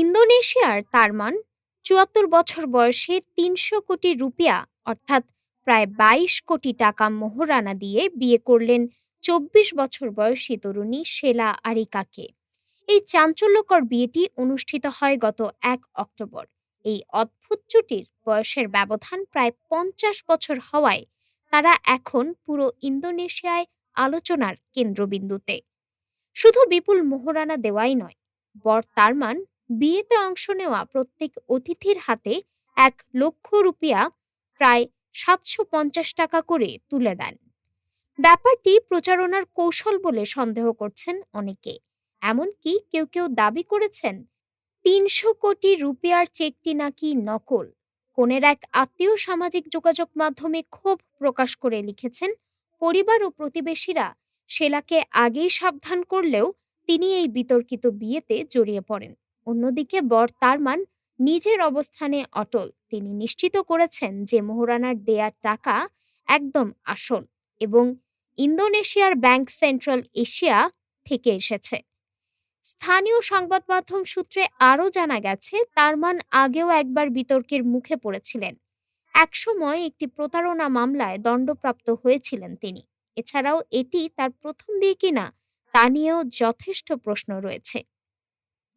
ইন্দোনেশিয়ার তারমান চুয়াত্তর বছর বয়সে তিনশো কোটি রুপিয়া, অর্থাৎ প্রায় বাইশ কোটি টাকা মোহরানা দিয়ে বিয়ে করলেন চব্বিশ বছর বয়সী তরুণী শেলা আরিকাকে। এই চাঞ্চল্যকর বিয়েটি অনুষ্ঠিত হয় গত এক অক্টোবর। এই অদ্ভুত জুটির বয়সের ব্যবধান প্রায় পঞ্চাশ বছর হওয়ায় তারা এখন পুরো ইন্দোনেশিয়ায় আলোচনার কেন্দ্রবিন্দুতে। শুধু বিপুল মোহরানা দেওয়াই নয়, বর তারমান বিয়েতে অংশ নেওয়া প্রত্যেক অতিথির হাতে এক লক্ষ রুপিয়া প্রায় সাতশো পঞ্চাশ টাকা করে তুলে দেন। ব্যাপারটি প্রচারণার কৌশল বলে সন্দেহ করছেন অনেকে। এমনকি কেউ কেউ দাবি করেছেন, তিনশো কোটি রুপিয়ার চেকটি নাকি নকল। কনের এক আত্মীয় সামাজিক যোগাযোগ মাধ্যমে ক্ষোভ প্রকাশ করে লিখেছেন, পরিবার ও প্রতিবেশীরা শেলাকে আগেই সাবধান করলেও তিনি এই বিতর্কিত বিয়েতে জড়িয়ে পড়েন। অন্যদিকে বর তারমান নিজের অবস্থানে অটল। তিনি নিশ্চিত করেছেন যে মোহরানার দেয়ার টাকা একদম আসল এবং ইন্দোনেশিয়ার ব্যাংক সেন্ট্রাল এশিয়া থেকে এসেছে। স্থানীয় সংবাদ মাধ্যম সূত্রে আরও জানা গেছে, তারমান আগেও একবার বিতর্কের মুখে পড়েছিলেন। একসময় একটি প্রতারণা মামলায় দণ্ডপ্রাপ্ত হয়েছিলেন তিনি। এছাড়াও এটি তার প্রথম বিয়ে কিনা তা নিয়েও যথেষ্ট প্রশ্ন রয়েছে।